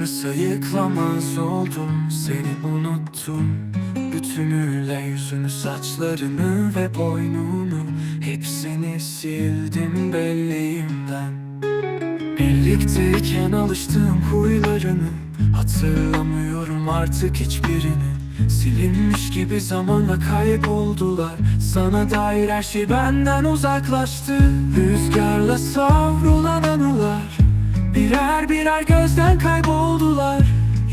Ayıklamaz oldum. Seni unuttum. Bütünüyle yüzünü saçlarını ve boynunu. Hepsini sildim belleğimden Birlikteyken alıştığım huylarını Hatırlamıyorum artık hiçbirini. Silinmiş gibi zamanla kayboldular. Sana dair her şey benden uzaklaştı. Rüzgarla savrulan anılar Birer birer gözden kayboldular.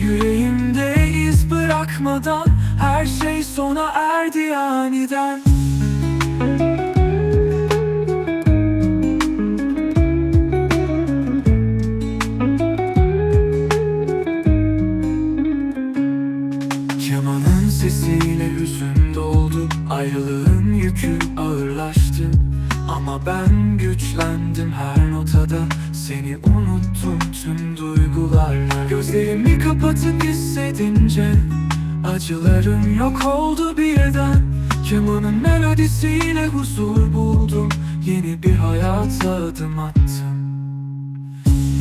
Yüreğimde iz bırakmadan Her şey sona erdi aniden. Kemanın sesiyle hüzün doldu. Ayrılığın yükü ağırlaştı Ben güçlendim her notada. Seni unuttum tüm duygularla Gözlerimi kapatıp hissedince Acılarım yok oldu birden. Kemanın melodisiyle huzur buldum. Yeni bir hayata adım attım.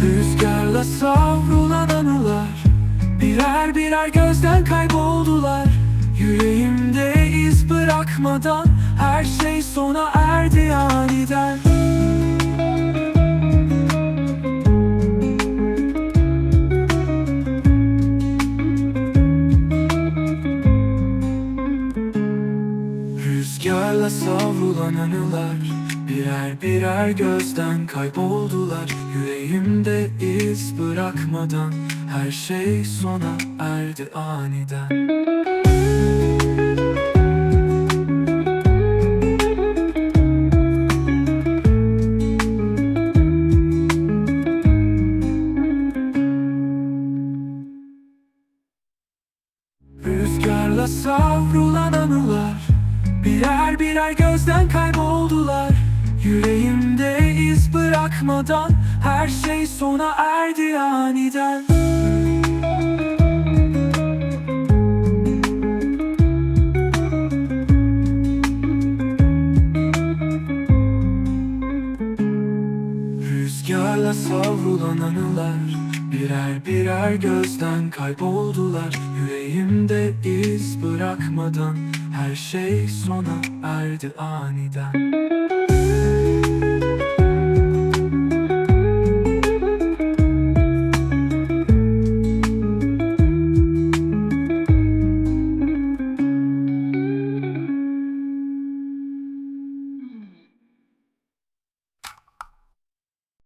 Rüzgarla savrulan anılar Birer birer gözden kayboldular. Yüreğimde iz bırakmadan Her şey sona erdi aniden. Rüzgarla savrulan anılar Birer birer gözden kayboldular. Yüreğimde iz bırakmadan Her şey sona erdi aniden savrulan anılar. Birer birer gözden kayboldular. Yüreğimde iz bırakmadan Her şey sona erdi aniden. Rüzgarla savrulan anılar Birer birer gözden kayboldular. Yüreğimde iz bırakmadan Her şey sona erdi aniden